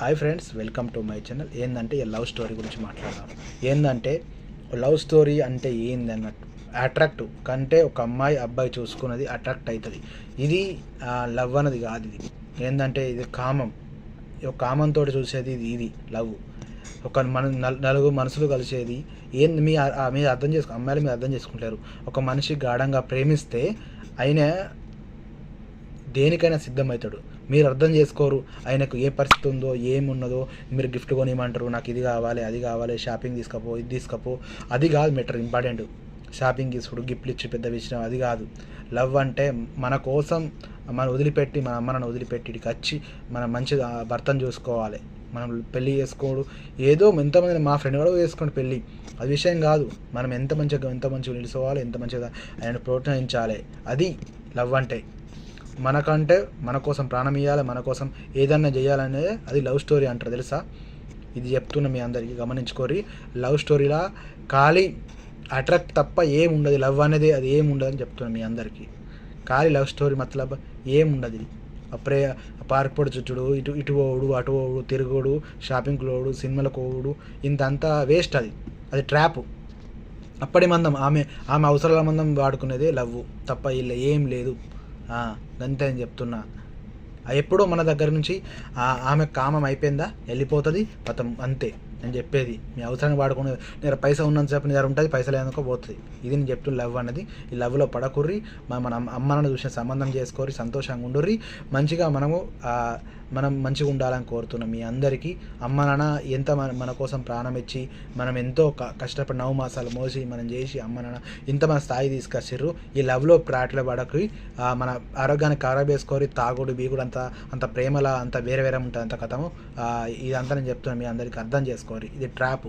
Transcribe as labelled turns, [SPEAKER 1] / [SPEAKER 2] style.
[SPEAKER 1] Hi friends welcome to my channel ఏంటంటే ఈ love story గురించి మాట్లాడదాం. ఏంటంటే లవ్ స్టోరీ అంటే ఏంది అన్నట్టు అట్రాక్ట్ కంటే ఒక అమ్మాయి అబ్బాయి చూసుకున్నది అట్రాక్ట్ అవుతుంది ఇది లవ్ అన్నది కాదు ఇది. ఏంటంటే ఇది కామం. కామంతో చూసేది ఇది ఇది లవ్ ఒక మన నలుగురు మనసులు కలిసేది ఏంది మీ మీరు అర్థం చేసుకో అమ్మాయిలు మీరు అర్థం చేసుకుంటారు. ఒక మనిషి గాఢంగా ప్రేమిస్తే ఆయన దేనికైనా సిద్ధమవుతాడు. మీరు అర్థం చేసుకోరు ఆయనకు ఏ పరిస్థితి ఉందో ఏమున్నదో మీరు గిఫ్ట్ కొనియమంటారు నాకు ఇది కావాలి అది కావాలి షాపింగ్ తీసుకపో ఇది తీసుకపో. అది కాదు మెటర్ ఇంపార్టెంట్ షాపింగ్ తీసుకుడు గిఫ్ట్లు ఇచ్చి పెద్ద విషయం అది కాదు. లవ్ అంటే మన కోసం మనం వదిలిపెట్టి మన అమ్మ వదిలిపెట్టి ఇక్కడికి వచ్చి మనం మంచి భర్తను చూసుకోవాలి. మనం పెళ్ళి చేసుకోడు. ఏదో ఎంతమంది మా ఫ్రెండ్ కూడా చేసుకోండి పెళ్ళి అది విషయం కాదు. మనం ఎంత మంచిగా ఎంత మంచిగా నిలుసుకోవాలి ఎంత మంచిగా ఆయన ప్రోత్సహించాలి. అది లవ్ అంటే. మనకంటే మన కోసం ప్రాణం ఇవ్వాలి మన కోసం ఏదన్నా చేయాలనేది అది లవ్ స్టోరీ అంటారు తెలుసా? ఇది చెప్తున్నా మీ అందరికీ గమనించుకోరి. లవ్ స్టోరీలా ఖాళీ అట్రాక్ట్ తప్ప ఏం ఉండదు. లవ్ అనేది అది ఏం ఉండదు అని చెప్తున్నా మీ అందరికీ. ఖాళీ లవ్ స్టోరీ మతలబ్ ఏం ఉండదు ఇది. అప్పుడే పార్క్ పొడి చుట్టుడు ఇటు ఇటు పోవుడు అటు పోవుడు తిరుగుడు షాపింగ్కి పోవుడు సినిమాలకు పోవుడు ఇంతంతా వేస్ట్ అది. అది ట్రాప్ అప్పటి మందం ఆమె ఆమె అవసరాల మందం వాడుకునేదే లవ్ తప్ప ఇలా ఏం లేదు. అంతే అని చెప్తున్నా. ఎప్పుడో మన దగ్గర నుంచి ఆమె కామం అయిపోయిందా? వెళ్ళిపోతుంది పతం అంతే. నేను చెప్పేది. మీ అవసరానికి వాడుకునే నేను పైసా ఉన్నంత చెప్పిన దగ్గర ఉంటుంది పైసలు లేదనుకో పోతుంది. ఇది నేను చెప్తున్న లవ్ అనేది. ఈ లవ్లో పడకుర్రి మన మన అమ్మ నాన్న చూసిన సంబంధం చేసుకోరి సంతోషంగా ఉండుర్రి. మంచిగా మనము మనం మంచిగా ఉండాలని కోరుతున్నాం మీ అందరికీ. అమ్మ నాన్న ఎంత మన మన కోసం ప్రాణం ఇచ్చి మనం ఎంతో క- కష్టపడి నవ్వు మాసాలు మోసి మనం చేసి అమ్మ నాన్న ఇంత మన స్థాయి తీసుకొచ్చిర్రు. ఈ లవ్లో ప్రాట్ల పడకి మన ఆరోగ్యాన్ని ఖరాబ్ చేసుకోరి తాగుడు బీగుడు అంత అంత ప్రేమల అంత వేరే వేరే ఉంటుంది అంత కథము. ఇదంతా నేను చెప్తున్నాను మీ అందరికీ అర్థం చేసుకో చేసుకోరి ఇది ట్రాప్